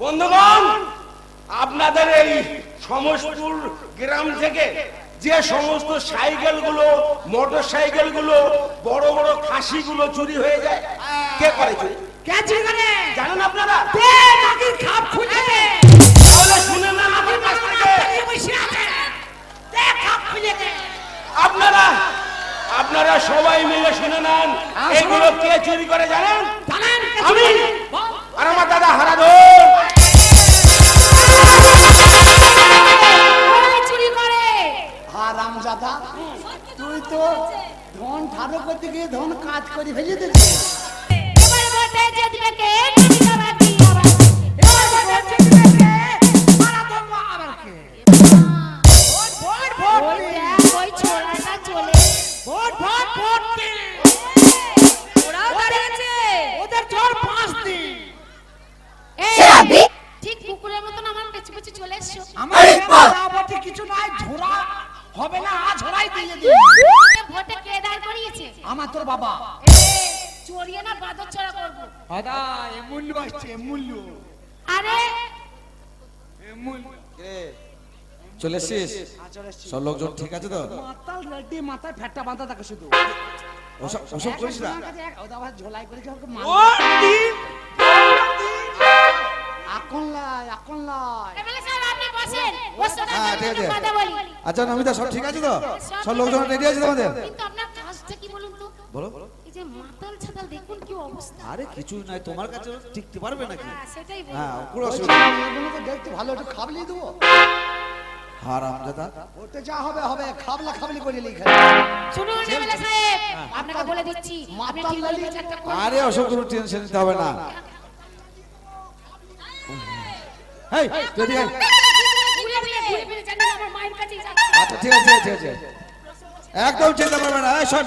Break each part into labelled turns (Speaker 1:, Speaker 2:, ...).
Speaker 1: বন্ধুগণ আপনাদের এই সমস্তপুর গ্রাম থেকে যে সমস্ত সাইকেলগুলো মোটর সাইকেলগুলো বড় বড় খাসি গুলো চুরি হয়ে যায় কে করে চুরি?
Speaker 2: কে চুরি করে?
Speaker 1: জানেন আপনারা?
Speaker 2: দে নাকির খাপ দে
Speaker 1: তাহলে শুনে নেন আমার কাছ থেকে।
Speaker 2: এই বসে আছে দে খাপ দে
Speaker 1: আপনারা আপনারা সবাই মিলে শুনে নেন এগুলো কে চুরি করে জানেন?
Speaker 2: জানেন
Speaker 1: আমি। আর আমার দাদা হারা
Speaker 2: ধর চুরি করে।
Speaker 3: হারামজাদা তুই তো ধন ঠারো করতে গিয়ে ধন কাজ করে ফেলে দিচ্ছিস
Speaker 4: চলে
Speaker 5: এসছিস? সব লোকজন ঠিক আছে তো?
Speaker 2: মাতাল রেডি মাথায় ফেটটা বাঁধা থাকে শুধু।
Speaker 5: ওসব ওসব করিস না।
Speaker 2: ঝোলাই করে
Speaker 3: এখন লাই এখন
Speaker 5: হ্যাঁ, ঠিক আছে। আচ্ছা নমিতা সব ঠিক আছে তো? সব লোকজন রেডি আছে তোমাদের?
Speaker 4: কিন্তু আপনার কাজটা কি বলুন তো?
Speaker 5: বলো।
Speaker 4: যে মাতাল ছাতাল দেখুন কি অবস্থা।
Speaker 5: আরে কিছু নাই তোমার কাছে টিকতে পারবে নাকি?
Speaker 4: হ্যাঁ, সেটাই
Speaker 5: হ্যাঁ অসুবিধা
Speaker 3: তো দেখতে ভালো একটু খাবলি দেবো।
Speaker 5: হারাম দাদা
Speaker 3: ওতে যা হবে হবে। খাবলা খাবলি করে লিখে
Speaker 4: শুনুন এমএলএ সাহেব আপনাকে বলে দিচ্ছি আপনি ঠিক
Speaker 3: লালি-
Speaker 4: বিচারটা
Speaker 5: আরে ওসব কোনো টেনশন নিতে হবে না। এই আচ্ছা ঠিক ঠিক আছে ঠিক আছে। একদম চিন্তা করবে না। এই শোন।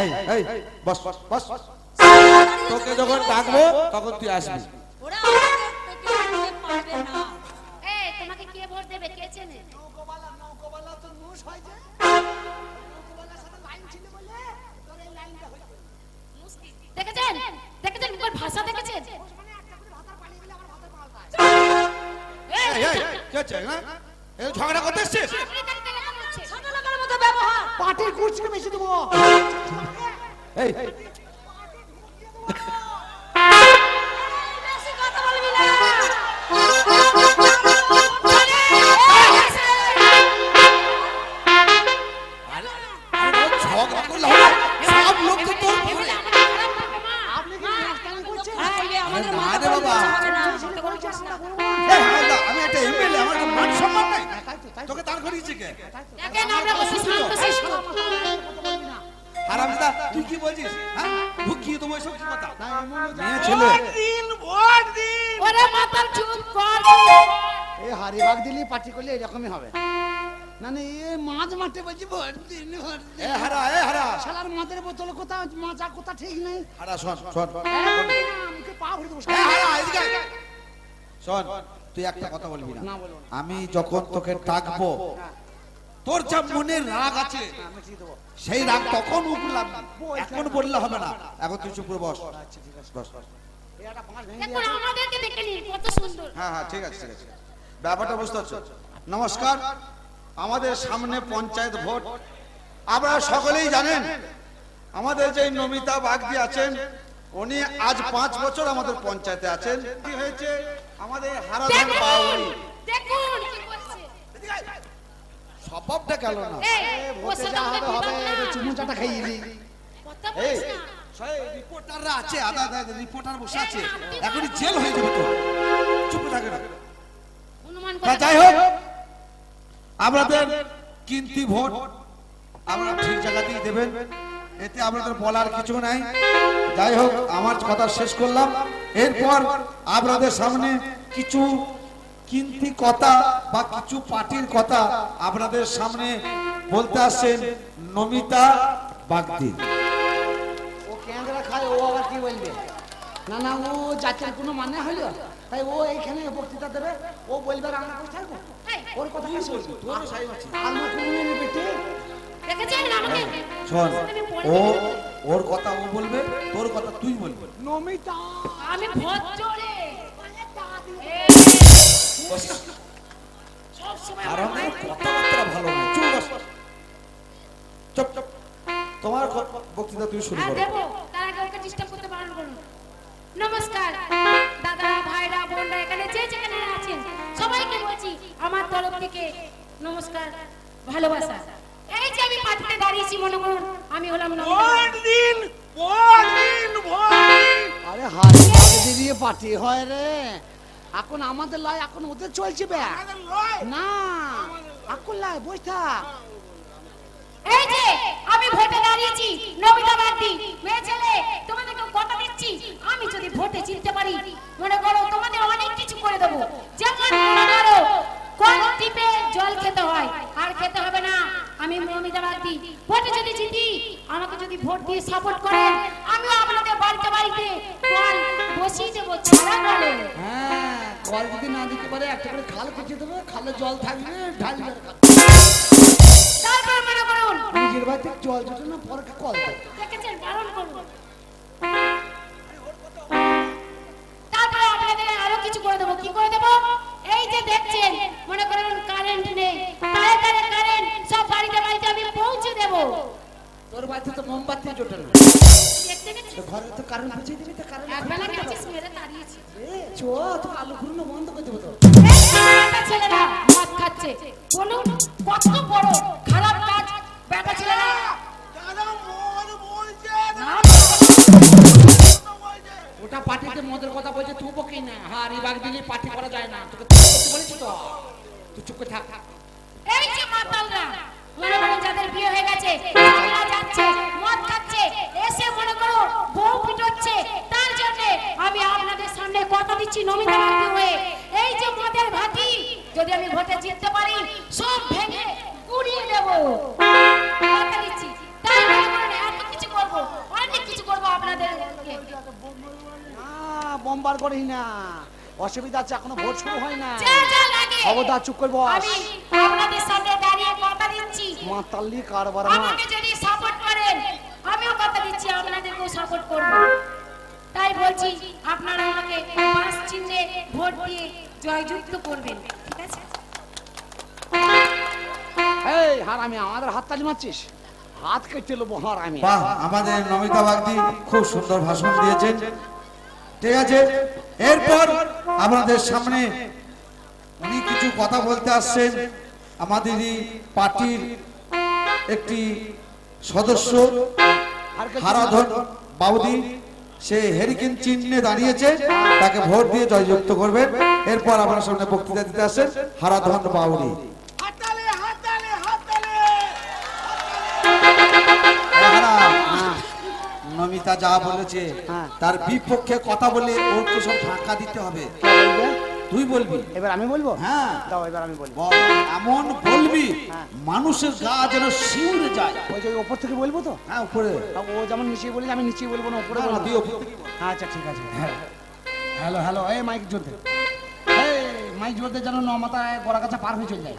Speaker 5: এই এই বস বস বস। তোকে যখন ডাকবো তখন তুই আসবি। হারামদা তুই কি বলছিস? হ্যাঁ? ভুকিয়ে তোমার সব কি কথা? মেয়ে ছেলে।
Speaker 1: দিন ভোট দিন।
Speaker 4: ওরে মাতাল চুপ কর।
Speaker 3: এই হারিবাগ দিলি পাটি করলে এরকমই হবে। না না এ মাছ মাঠে বলছি ভোট দিন ভোট
Speaker 5: এ হারা এ হারা।
Speaker 3: শালার মাছের বোতল কোথা মাচা কোথা ঠিক নেই।
Speaker 5: হারা শোন শোন।
Speaker 3: আমাকে পা ভরে দেবো
Speaker 5: হারা এদিকে শোন তুই একটা কথা বলব না। আমি যখন তোকে ডাকবো তোর যা মনে রাগ আছে সেই রাগ তখন উঠলাম। এখন বললে হবে না। এখন তুই চুপ করে বস। হ্যাঁ হ্যাঁ ঠিক আছে ঠিক আছে। ব্যাপারটা বুঝতে পারছ? নমস্কার। আমাদের সামনে পঞ্চায়েত ভোট। আপনারা সকলেই জানেন আমাদের যে নমিতা বাগদি আছেন উনি আজ পাঁচ বছর আমাদের পঞ্চায়েতে আছেন। কি হয়েছে? আমাদের হারাধন
Speaker 4: দেখুন দেখুন কি করছে।
Speaker 5: স্বভাবটা গেল না?
Speaker 3: ভোটে যা হবে হবে
Speaker 4: বিবাদ
Speaker 3: চুমু চাটা খাইয়ে দিই
Speaker 5: এই রিপোর্টাররা আছে আদা আদা রিপোর্টার বসে আছে। এখনই জেল হয়ে যাবে তো। চুপ থাকে না।
Speaker 4: অনুমান
Speaker 5: তা
Speaker 4: করে
Speaker 5: যাই হোক আপনাদের কিন্তি ভোট আপনারা ঠিক জায়গাতেই দেবেন। এতে আপনাদের বলার কিছু নাই। যাই হোক আমার কথা শেষ করলাম। এরপর আপনাদের সামনে কিছু কিন্তি কথা বা কিছু পার্টির কথা আপনাদের সামনে বলতে আসছেন নমিতা বাগদি।
Speaker 3: ও ক্যাংরা খায় ও আবার কি বলবে? না না ও জাতির কোনো মানে হলো? তাই ও এইখানে বক্তৃতা দেবে ও বলবে আর আমরা কোথায় ওর কথা কি শুনবি আলমা তুমি পেটে
Speaker 4: দেখেছেন আমাকে?
Speaker 5: শোন
Speaker 4: আমি পরে
Speaker 5: ও ওর কথা ও বলবে তোর কথা তুই বলবি।
Speaker 3: নমিতা!
Speaker 4: আমি ভোট জোরে
Speaker 2: সব সময়
Speaker 5: আর
Speaker 2: আমার
Speaker 5: কথাবার্তা ভালো নয় চুপ বস। চুপ চুপ। তোমার বক্তৃতা তুমি শুরু করো।
Speaker 2: তার আগে ওকে ডিস্টার্ব করতে বারণ করুন নমস্কার দাদা ভাইরা বোনরা এখানে যে যেখানে আছেন সবাইকে বলছি আমার তরফ থেকে নমস্কার ভালোবাসা। এই যে আমি পাঠিয়ে দাঁড়িয়েছি মনে করুন আমি হলাম
Speaker 1: দিন
Speaker 3: আরে দিয়ে পার্টি হয় রে। এখন আমাদের লয় এখন ওদের চলছে বে না এখন লয়
Speaker 2: এই যে আমি ভোটে দাঁড়িয়েছি নমিতা মেয়ে ছেলে তোমাদেরকে কথা দিচ্ছি? আমি যদি ভোটে জিততে পারি মনে করো তোমাদের অনেক কিছু করে দেবো। যেমন মনে করো কোন টিপে জল খেতে হয় আর খেতে হবে না। আমি নমিতা ভোটে যদি জিতি আমাকে যদি ভোট দিয়ে সাপোর্ট করেন আমিও আপনাদের বাড়িতে বাড়িতে কল বসিয়ে দেবো ছাড়া বলে।
Speaker 3: হ্যাঁ। কল যদি না দিতে পারে একটা করে খাল খুঁজে দেবে খালে জল থাকবে ঢালবে
Speaker 2: জল থাকবে
Speaker 3: নিজের বাড়িতে জল জোটে না পরে কল দেবে
Speaker 2: তোর বাড়িতে
Speaker 3: তো মোমবাতি জোটে না। ঘরে তো কারেন্ট বুঝিয়ে দিবি তো কারেন্ট
Speaker 2: একবেলা গেছিস মেরে তাড়িয়েছি।
Speaker 3: চো তো আলু ঘুরনো বন্ধ করে দেবো তো।
Speaker 2: ছেলেরা মদ খাচ্ছে। বলুন কত বড় খারাপ কাজ? বেটা ছেলেরা।
Speaker 3: ওটা পার্টিতে মদের কথা বলছে তুই বকি না। হ্যাঁ রিবাগ দিলে পার্টি করা যায় না। তোকে বলেছি তো। তুই চুপ করে থাক।
Speaker 2: এই যে মাতালরা মনে করো যাদের বিয়ে হয়ে গেছে ঝগড়া যাচ্ছে মদ খাচ্ছে এসে মনে করো বউ পিটোচ্ছে। তার জন্য আমি আপনাদের সামনে কথা দিচ্ছি নমিতা বাগদি হয়ে। এই যে মদের ভাটি যদি আমি ভোটে জিততে পারি সব ভেঙে গুড়িয়ে দেব। কথা দিচ্ছি। তাই মনে করেন এত কিছু করব অনেক কিছু করব আপনাদের
Speaker 3: বোমবার করিস না। অসুবিধা আছে এখনও ভোট শুরু হয় না খবরদার চুপ করে বস।
Speaker 2: আমি আপনাদের
Speaker 3: মাতাল্লি কারবার
Speaker 2: আমাকে যদি সাপোর্ট করেন আমিও কথা দিচ্ছি আপনাদেরকেও সাপোর্ট করব। তাই বলছি আপনারা আমাকে পাঁচ চিহ্নে ভোট দিয়ে জয়যুক্ত করবেন ঠিক আছে?
Speaker 3: এই হারামি আমাদের হাততালি মারছিস? হাত কেটে নেব হারামি।
Speaker 5: বাহ আমাদের নমিতা বাগদি খুব সুন্দর ভাষণ দিয়েছেন। ঠিক আছে এরপর আপনাদের সামনে উনি কিছু কথা বলতে আসছেন। আমাদেরই পার্টির একটি সদস্য হারাধন বাউদি সে হেরিকেন চিহ্নে দাঁড়িয়েছে তাকে ভোট দিয়ে জয়যুক্ত করবেন। এরপর আপনার সামনে বক্তৃতা দিতে আসছেন হারাধন বাউরি হারা, নমিতা যা বলেছে
Speaker 3: হ্যাঁ।
Speaker 5: তার বিপক্ষে কথা বলে ওর তো সব ধাক্কা দিতে হবে? তুই বলবি?
Speaker 3: এবার আমি বলব?
Speaker 5: হ্যাঁ।
Speaker 3: দাও এবার আমি বলব।
Speaker 5: এমন বলবি
Speaker 3: হ্যাঁ।
Speaker 5: মানুষের গা যেন শিউরে যায়।
Speaker 3: ওই যে ওপর থেকে বলব তো?
Speaker 5: হ্যাঁ উপরে।
Speaker 3: ও যেমন নিচে বলি আমি নিচে বলব না উপরে বলব
Speaker 5: তুই
Speaker 3: আচ্ছা ঠিক আছে। হ্যালো হ্যালো এই মাইক জোরতে এই মাইক জোরতে যেন ন মাথায় গড়া কাছে পার হয়ে চলে যায়।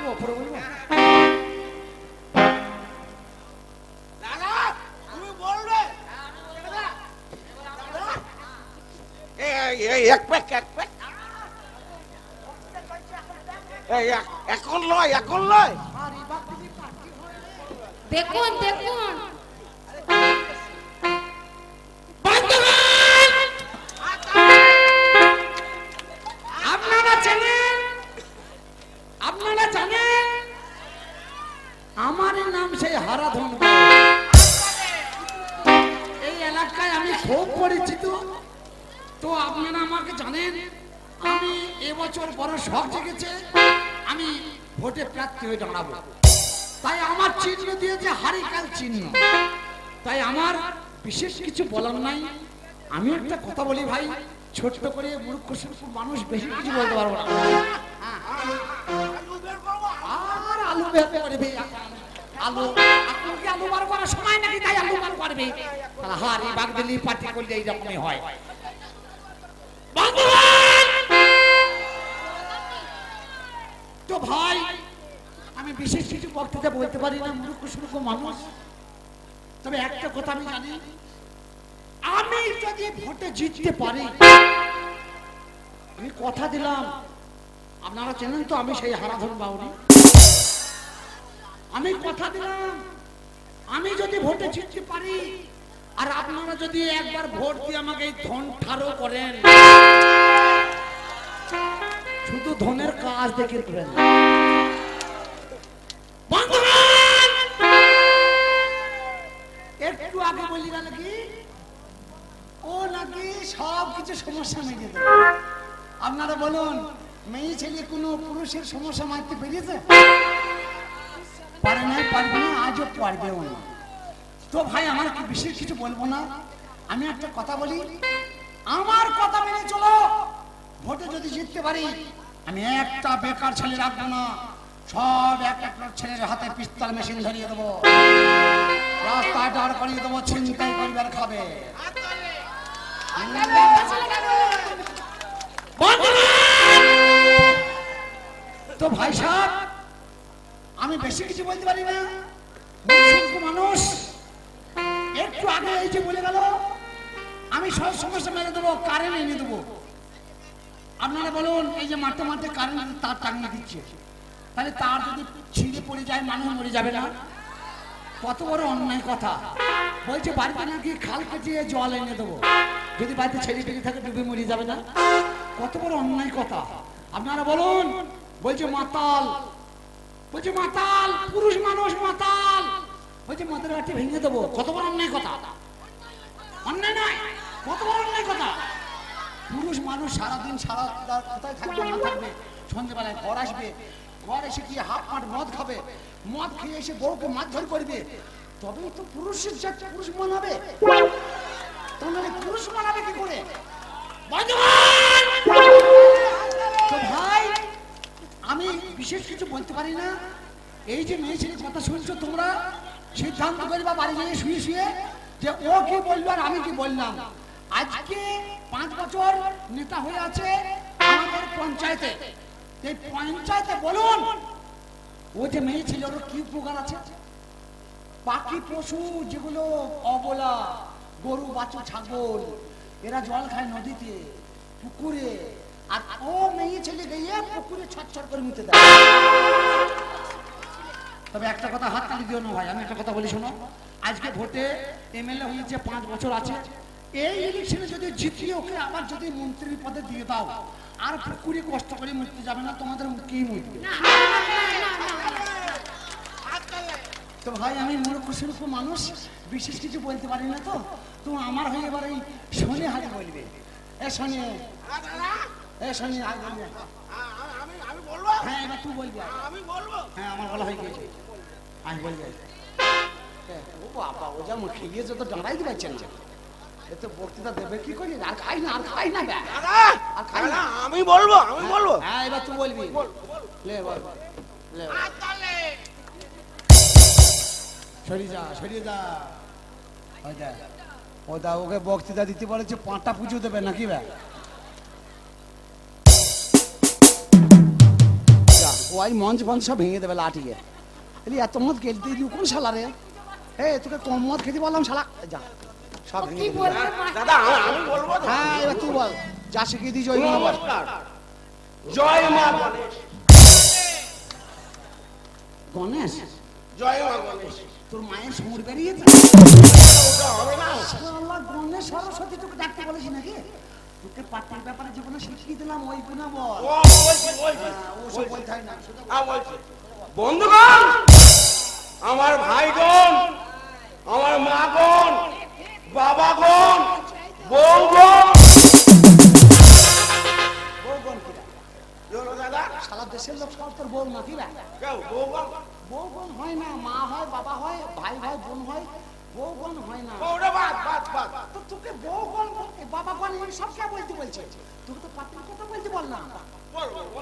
Speaker 3: এই ওপরে বলব?
Speaker 1: এক প্যাক এক প্যাক। এখন নয় এখন নয়
Speaker 2: দেখুন দেখুন।
Speaker 3: হয়ে দাঁড়াবো। তাই আমার চিহ্ন দিয়েছে হারিকাল চিহ্ন। তাই আমার বিশেষ কিছু বলার নাই। আমি একটা কথা বলি ভাই, ছোট্ট করে মূর্খ সূক্ষ্ম মানুষ বেশি কিছু বলতে পারব না। আর আলু বের করবে। আলু এখন কি আলু বার করার সময় নাকি তাই আলু বার করবে? হারি বাগদিলি পার্টি করলে, এইরকমই হয়। তো ভাই আমি বিশেষ কিছু বক্তৃতা বলতে পারি না মূর্খ সূক্ষ্ম মানুষ। তবে একটা কথা আমি জানি, আমি যদি ভোটে জিততে পারি, আমি কথা দিলাম, আপনারা চেনেন তো আমি সেই হারাধন বাউরি আমি কথা দিলাম, আমি যদি ভোটে জিততে পারি, আর আপনারা যদি একবার ভোট দিয়ে আমাকে এই ধন ঠারো করেন, শুধু ধনের কাজ দেখে করেন। ও নাকি সব কিছু সমস্যা মিটে দেবে আপনারা বলুন, মেয়ে ছেলে কোনো পুরুষের সমস্যা মারতে পেরেছে? পারে না পারবে না, আজও পারবেও না। তো ভাই, আমার কি বিশেষ কিছু বলব না? আমি একটা কথা বলি। আমার কথা মেনে চলো। ভোটে যদি জিততে পারি, আমি একটা বেকার ছেলে রাখব না। সব এক একটা ছেলের হাতে পিস্তল মেশিন ধরিয়ে দেবো। রাস্তায় দাঁড় করিয়ে দেবো, ছিনতাই করবার খাবে। তো ভাই সাহেব, আমি বেশি কিছু বলতে পারি না। মানুষ, একটু আগে এই যে বলে গেল, আমি সব সমস্যা মেরে দেবো কারেন্ট এনে দেবো। আপনারা বলুন, এই যে মারতে মারতে কারেন্ট তার টাঙিয়ে দিচ্ছে। তাহলে তার যদি ছিঁড়ে পড়ে যায়, মানুষ মরে যাবে না? কত বড় অন্যায় কথা। বলছে, বাড়িতে নাকি খাল কেটে জল এনে দেবো। যদি বাড়িতে ছেলে পেলে থাকে, ডুবে মরে যাবে না? কত বড় অন্যায় কথা। আপনারা বলুন, বলছে, মাতাল। বলছে, মাতাল, পুরুষ মানুষ, মাতাল। বলছে মাথার বাটি ভেঙে দেবো। কত বড় অন্যায় কথা। অন্যায় নয়, কত বড় অন্যায় কথা। পুরুষ মানুষ সারাদিন সারা কোথায় থাকবে, না থাকবে? সন্ধ্যেবেলায় ঘর আসবে ঘর এসে কি হাফ মাঠ মদ খাবে, মদ খেয়ে এসে বউকে মারধর করবে, তবেই তো পুরুষের জাত পুরুষ মানাবে। তাহলে পুরুষ মানাবে কি করে? তো ভাই, আমি বিশেষ কিছু বলতে পারি না। এই যে মেয়ে ছেলের কথা শুনছো তোমরা সিদ্ধান্ত করবা বাড়ি গিয়ে শুয়ে শুয়ে যে ও কি বলল আর আমি কি বললাম। আজকে পাঁচ বছর নেতা হয়ে আছে আমাদের পঞ্চায়েতে। এই পঞ্চায়েতে বলুন। ও যে মেয়ে ছিল, ওর কি উপকার আছে? পাখি, পশু, যেগুলো অবলা, গরু বাছুর ছাগল, এরা জল খায় নদীতে, পুকুরে, আর ও মেয়ে ছেলে গিয়ে পুকুরে ছটছট করে মুতে দেয়। তবে একটা কথা হাত তালি দিও না ভাই, আমি একটা কথা বলি, শোনো। আজকে ভোটে এমএলএ হয়েছে, পাঁচ বছর আছে। এই ইলেকশনে যদি জিতিয়ে ওকে আবার যদি মন্ত্রীর পদে দিয়ে দাও আর পুকুরে কষ্ট করে মুততে যাবে না? তোমাদের মুখেই মুতবে তো ভাই আমি মূর্খ সুরূপ মানুষ বিশেষ কিছু বলতে পারি না তো? তো আমার হয়ে এবার এই শনি হারে বলবে। এ শনি। এ শনি
Speaker 1: আমি আমি বলব
Speaker 3: হ্যাঁ এবার তুই বলবি
Speaker 1: আমি বলব
Speaker 3: হ্যাঁ আমার বলা হয়ে গেছে। আমি বলবে ও বাবা ও যা মুখ খেলিয়েছে তো দাঁড়াইতে পারছেন না। এ বক্তৃতা দেবে কি করি আর খাই না আর খাই না আর খাই না।
Speaker 1: আমি বলব আমি বলব।
Speaker 3: হ্যাঁ এবার তুই বলবি। লে বল লে বল। সরিয়ে যা সরিয়ে যা। ওকে বক্তৃতা দিতে বলেছে পাঁচটা পুজো দেবে নাকি ব্যা ওই মঞ্চ ফঞ্চ সব ভেঙে দেবে লাঠিয়ে এলি এত খেলতে দিলি কোন শালা রে? এ তোকে কম মদ খেতে বললাম শালা। যা।
Speaker 1: দাদা আমি- বলব
Speaker 3: হ্যাঁ এবার তুই বল? যা শিখিয়ে দিই জয় মা। বল
Speaker 1: নমস্কার। জয় মা গণেশ।
Speaker 3: গণেশ?
Speaker 1: জয় মা গণেশ।
Speaker 3: তোর মায়ের সমুর বেরিয়েছে?
Speaker 1: না।
Speaker 3: আল্লাহ গণেশ সরস্বতী তোকে ডাকতে বলেছি নাকি? তোকে পাত্রের ব্যাপারে জীবনে শিখিয়ে দিলাম ওই গুণা বল।
Speaker 1: ও বলছি বলছি।
Speaker 3: হ্যাঁ, ওসব বলতে হয় না
Speaker 1: হ্যাঁ বন্ধুগণ আমার ভাইগণ আমার মাগণ বাবাগণ বউগণ
Speaker 3: বউগণ কিরা?
Speaker 1: দাদা।
Speaker 3: সারা দেশের লোক সব তোর বউ নাকি রা
Speaker 1: বউগণ
Speaker 3: বউগণ হয় না মা হয় বাবা হয় ভাই হয় বোন হয় বউগণ হয় না।
Speaker 1: ওটা বাদ বাদ বাদ।
Speaker 3: তো তোকে বউগণ বাবাগণ এই সব কে বলতে বলছে? তোকে তো পাত্রের কথা বলতে
Speaker 1: বলব বলব।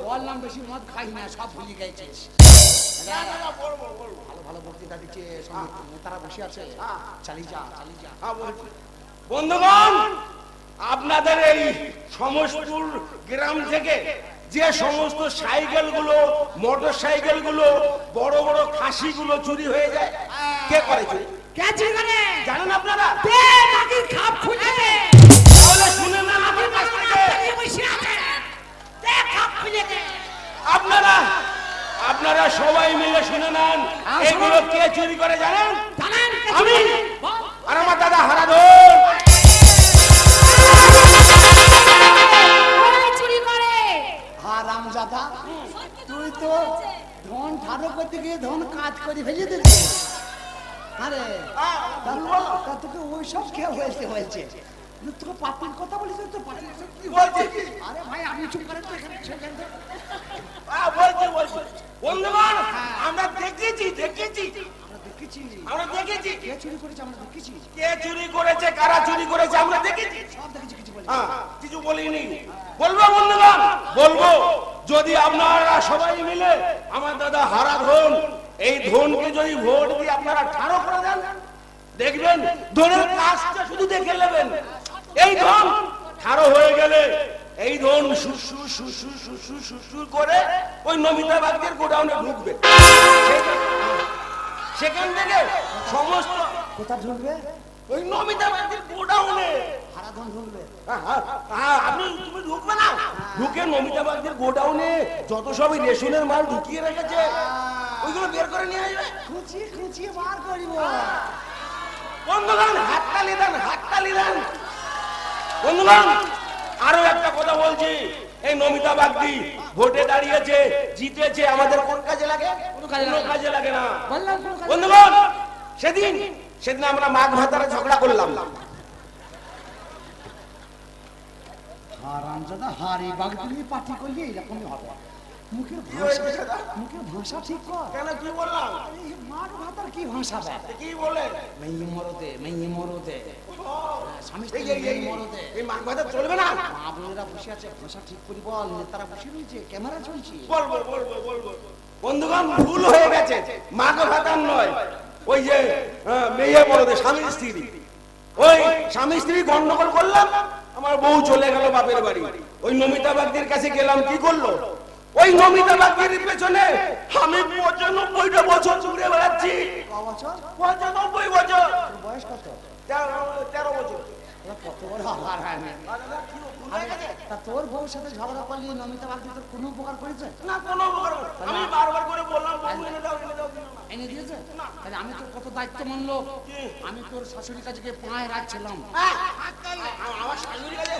Speaker 3: বললাম বেশি মদ খাই না সব ভুলে গেছিস। ভালো ভালো বক্তৃতা দিচ্ছে নেতারা বসে আছে? যা যা।
Speaker 1: হ্যাঁ, বন্ধুগণ আপনাদের এই সমসপুর গ্রাম থেকে যে সমস্ত সাইকেলগুলো মোটর সাইকেলগুলো বড় বড় খাসি গুলো চুরি হয়ে যায় কে করে চুরি?
Speaker 3: কে চুরি করে?
Speaker 1: জানেন আপনারা?
Speaker 3: কে নাকি খাপ খুঁজে?
Speaker 1: তাহলে শুনে না কাছ
Speaker 3: থেকে।
Speaker 1: আপনারা আপনারা সবাই মিলে শুনে নেন এগুলো কে চুরি
Speaker 6: করে জানেন? আমি। আর
Speaker 1: আমার
Speaker 6: দাদা
Speaker 1: হারাদ
Speaker 6: ধন করতে গিয়ে ধন কাজ করে খেয়ে হ্যাঁ, হয়েছে হয়েছে? তোকে পাতির কথা বলিস তো পাতির কি
Speaker 1: বলছি?
Speaker 6: আরে ভাই আপনি চুপ করেন তো এখানে সেখান থেকে।
Speaker 1: হ্যাঁ, বলছি, বলছি। বন্ধুগণ, আমরা দেখেছি দেখেছি।
Speaker 6: আমরা দেখেছি।
Speaker 1: আমরা দেখেছি।
Speaker 6: কে চুরি করেছে আমরা দেখেছি।
Speaker 1: কে চুরি করেছে কারা চুরি করেছে আমরা দেখেছি।
Speaker 6: সব দেখেছি কিছু বলি
Speaker 1: হ্যাঁ, কিছু বলিনি। বলব বন্ধুগণ বলব যদি আপনারা সবাই মিলে আমার দাদা হারা ধন এই ধনকে যদি ভোট দিয়ে আপনারা ঠাড়ো করে দেন দেখবেন ধনের কাজটা শুধু দেখে নেবেন। এই ধন ঠাড়ো হয়ে গেলে এই ধন সুসু সুসু সুসু সুসু করে ওই নমিতা বাগদের গোডাউনে ঢুকবে। সেখান থেকে সমস্ত
Speaker 6: কোথায় ঢুকবে?
Speaker 1: ওই নমিতা বাগদের গোডাউনে। হ্যাঁ, হ্যাঁ, হ্যাঁ, আপনি তুমি ঢুকবে না? ঢুকে নমিতা বাগদের গোডাউনে যত সবই রেশনের মাল ঢুকিয়ে রেখেছে ওইগুলো বের করে নিয়ে আসবে?
Speaker 6: খুঁচিয়ে খুঁচিয়ে বার করিব
Speaker 1: বন্ধুগণ হাততালি দেন হাততালি দেন। বন্ধুগণ আরও একটা কথা বলছি। এই নমিতা বাগদি ভোটে দাঁড়িয়েছে জিতেছে। আমাদের কোন কাজে লাগে?
Speaker 3: কোনো কাজে লাগে না।
Speaker 1: বন্ধুগণ সেদিন সেদিন আমরা মাঘ ভাতারে ঝগড়া করলাম।
Speaker 6: হারামজাদা হারি বাঘ তুমি পার্টি করলে এরকমই হবে। মুখের ভাষা মুখের ভাষা ঠিক কর।
Speaker 1: কেন কি বললাম?
Speaker 6: মাঠ ভাতার কি ভাষা
Speaker 1: কি বলে?
Speaker 6: মেয়ে মরদে মেয়ে মরদে। স্বামী
Speaker 1: এই
Speaker 6: স্ত্রী
Speaker 1: এই-
Speaker 6: মেয়ে
Speaker 1: এই-
Speaker 6: মরদে।
Speaker 1: এই মাঘ ভাতা চলবে না।
Speaker 6: মা বোনেরা বসে আছে ভাষা ঠিক করি বল। নেতারা বসে রয়েছে ক্যামেরা চলছে।
Speaker 1: বলব বলব বলব বন্ধুগণ ভুল হয়ে গেছে। মাঘ ভাতার নয়। ওই যে মেয়ে বড়দের স্বামী স্ত্রী। ওই স্বামী স্ত্রী গন্ডগোল করলাম আমার বউ চলে গেল বাপের বাড়ি। ওই নমিতা বাগদির কাছে গেলাম কি করল? ওই নমিতা বাগদির পেছনে আমি পঁচানব্বইটা বছর ঘুরে বেড়াচ্ছি। পঁচানব্বই বছর।
Speaker 6: বয়স কত?
Speaker 1: তেরো বছর।
Speaker 6: তোরা কত বড় হার না। তা তোর বউর সাথে ঝগড়া করলি নমিতা বাগদি তোর কোনো উপকার করেছে?
Speaker 1: না কোনো উপকার আমি বারবার করে বললাম এনে দাও এনে দাও। দিল না।
Speaker 3: এনে দিয়েছে? তাহলে আমি তোর কত দায়িত্ব মানলো? আমি তোর শাশুড়ির কাছে গিয়ে পায়ে রাখছিলাম।
Speaker 1: আমার শাশুড়ি কাছে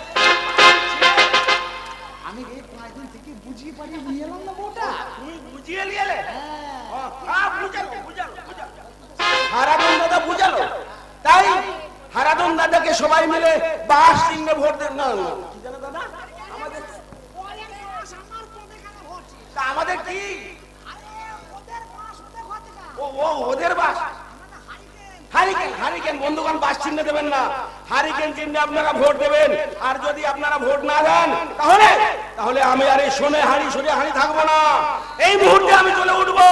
Speaker 6: আমি এই পাঁচ দিন থেকে বুঝিয়ে পারিয়ে নিয়ে এলাম না বউটা।
Speaker 1: তুমি বুঝিয়ে নিয়েলে হ্যাঁ। বুঝালো বুঝালো বুঝালো। তাই হারাদন দাদাকে সবাই মিলে বাস চিহ্নে ভোট দেন। না আমাদের কি? ওদের বাস হারিকেন হারিকেন, বন্ধুগণ বাস দেবেন না। হারিকেন চিহ্নে আপনারা ভোট দেবেন। আর যদি আপনারা ভোট না দেন, তাহলে তাহলে আমি আর এই শোনে হাড়ি সরে হাড়ি থাকব না। এই মুহূর্তে আমি চলে উঠবো।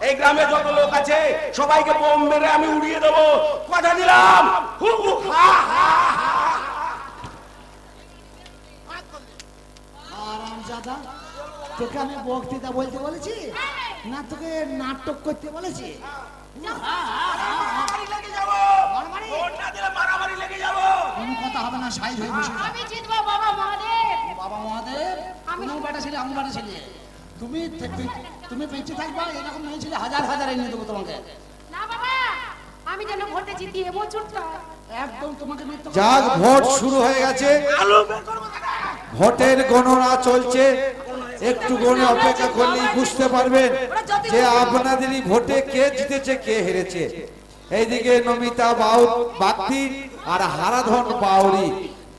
Speaker 1: এই গ্রামে যত লোক আছে সবাইকে বোম মেরে আমি উড়িয়ে দেবো। কথা দিলাম। হু হু হা
Speaker 6: তোকে আমি বক্তৃতা বলতে বলেছি? না তোকে নাটক করতে বলেছি?
Speaker 3: কোনো কথা হবে না সাইজ হয়ে বসে
Speaker 2: আমি জিতবো বাবা মহাদেব।
Speaker 3: বাবা মহাদেব
Speaker 2: আমি-
Speaker 3: বেটা ছেলে আমি বেটা ছেলে। তুমি তুমি বেঁচে থাকবা এরকম মেয়ে ছেলে হাজার হাজার এনে দেবো তোমাকে।
Speaker 2: না বাবা আমি যেন ভোটে জিতি এবছরটা
Speaker 3: একদম তোমাকে
Speaker 5: যাক ভোট শুরু হয়ে গেছে।
Speaker 1: আলু বের করব দাদা।
Speaker 5: ভোটের গণনা চলছে। একটু গণে অপেক্ষা করলেই বুঝতে পারবেন যে আপনাদেরই ভোটে কে জিতেছে কে হেরেছে। এইদিকে নমিতা বাউ বাগদি আর হারাধন বাউরি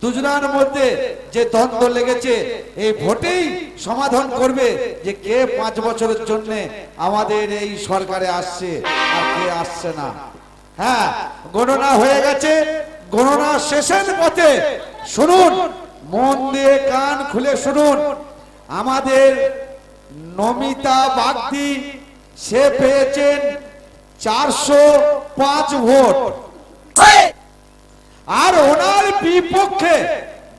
Speaker 5: দুজনার মধ্যে যে দ্বন্দ্ব লেগেছে, এই ভোটেই সমাধান করবে যে কে পাঁচ বছরের জন্য আমাদের এই সরকারে আসছে আর কে আসছে না। হ্যাঁ গণনা হয়ে গেছে, গণনা শেষের পথে শুনুন, মন দিয়ে কান খুলে শুনুন, আমাদের নমিতা বাগদি, সে পেয়েছেন চারশো পাঁচ ভোট। আর ওনার বিপক্ষে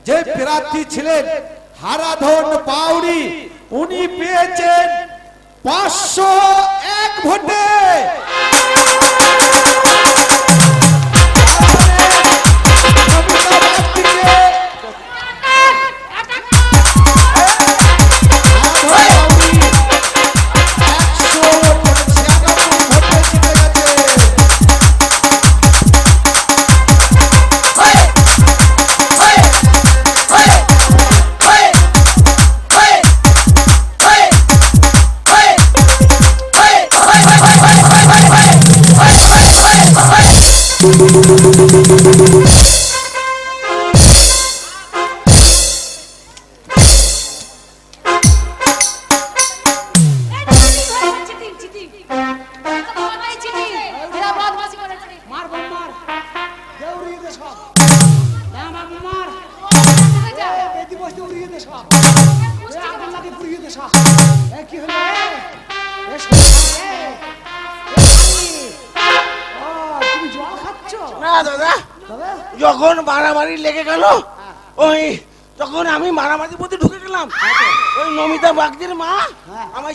Speaker 5: যে প্রার্থী ছিলেন হারাধন পাউরি উনি পেয়েছেন পাঁচশো এক ভোটে।
Speaker 1: Música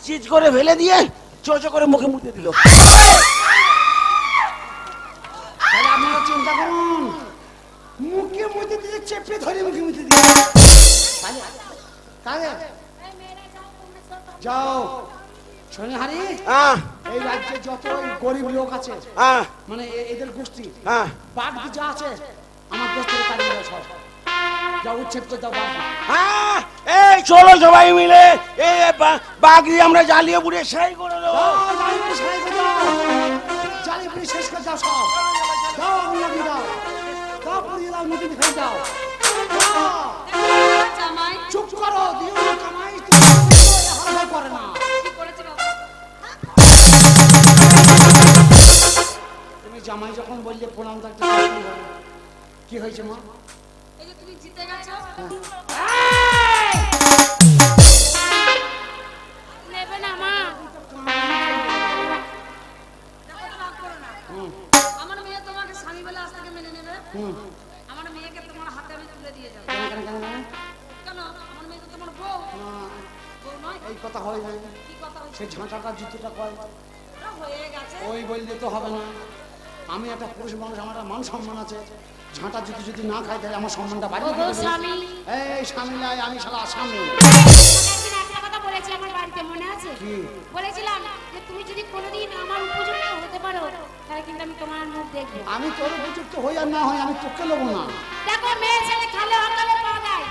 Speaker 1: চিজ করে ফেলে দিয়ে চো চো করে মুখে মুতে দিল।
Speaker 3: তাহলে আপনারা চিন্তা করুন মুখে মুখে দিয়ে চেপে ধরে মুখে মুখে তাহলে তাহলে যাও। সোনাহারি
Speaker 1: হ্যাঁ।
Speaker 3: এই রাজ্যে যত গরিব লোক আছে
Speaker 1: হ্যাঁ।
Speaker 3: মানে এদের গোষ্ঠী
Speaker 1: হ্যাঁ।
Speaker 3: যা আছে আমার দেশ থেকে তাড়িয়ে সব। যা উচ্ছেদ করে দাও
Speaker 1: এই চলো সবাই মিলে। এই বা- বাগদি আমরা জ্বালিয়ে পুড়ে সেই করে দেবো।
Speaker 3: দাও, শেষ করে সব। দাও আগুন লাগিয়ে দাও। দাও পুড়িয়ে দাও নদী খাই দাও। দাও। চুপ করো দিও না তুমি জামাই যখন বললে প্রণাম থাকতে কি হয়েছে মা?
Speaker 2: এই যে তুমি জিতে গেছো। আমার মেয়েকে তোমার হাতে আমি তুলে দিয়ে যাব।
Speaker 3: কেন কেন কেন কেন?
Speaker 2: কেন? আমার মেয়ে তো তোমার বউ।
Speaker 3: না,
Speaker 2: বউ নয়।
Speaker 3: এই কথা হয় না
Speaker 2: কি কথা হচ্ছে
Speaker 3: সে ঝাঁটাটা জুতোটা কয়?
Speaker 2: হয়ে গেছে।
Speaker 3: ওই বললে তো হবে না। আমি একটা পুরুষ মানুষ আমার একটা মান সম্মান আছে। ঝাঁটা জুতো যদি না খাই তাহলে আমার সম্মানটা বাড়ি
Speaker 7: স্বামী।
Speaker 3: এই স্বামী নাই আমি শালা
Speaker 7: কথা বলেছি আমার বাড়িতে মনে আছে? বলেছিলাম যে তুমি যদি কোনোদিন দেখব।
Speaker 3: আমি তোর উপযুক্ত হই আর না হয় আমি তোকে নেব না।
Speaker 7: দেখো মেয়ে ছেলে খালে হকালে পা দেয়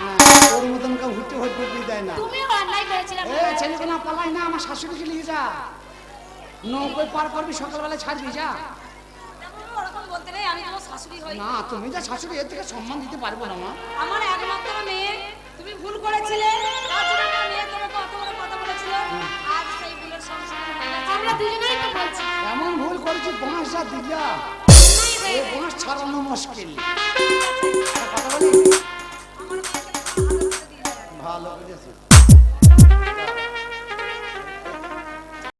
Speaker 3: ওর মতন কেউ হুটে হইতে দিয়ে দেয় না।
Speaker 7: তুমিও অন্যায় করেছিলে
Speaker 3: এ ছেলেকে না পালাই না আমার শাশুড়িকে নিয়ে যা। নৌকোয় পার করবি সকালবেলা ছাড়বি যা।
Speaker 2: হই।
Speaker 3: না তুমি যা শাশুড়ি এর থেকে সম্মান দিতে পারব না মা।
Speaker 2: আমার একমাত্র মেয়ে তুমি ভুল করেছিলে। তার
Speaker 3: এমন ভুল করেছি বাঁশ যা দিলা এ বাঁশ ছাড়ানো মুশকিল। ভালো করেছি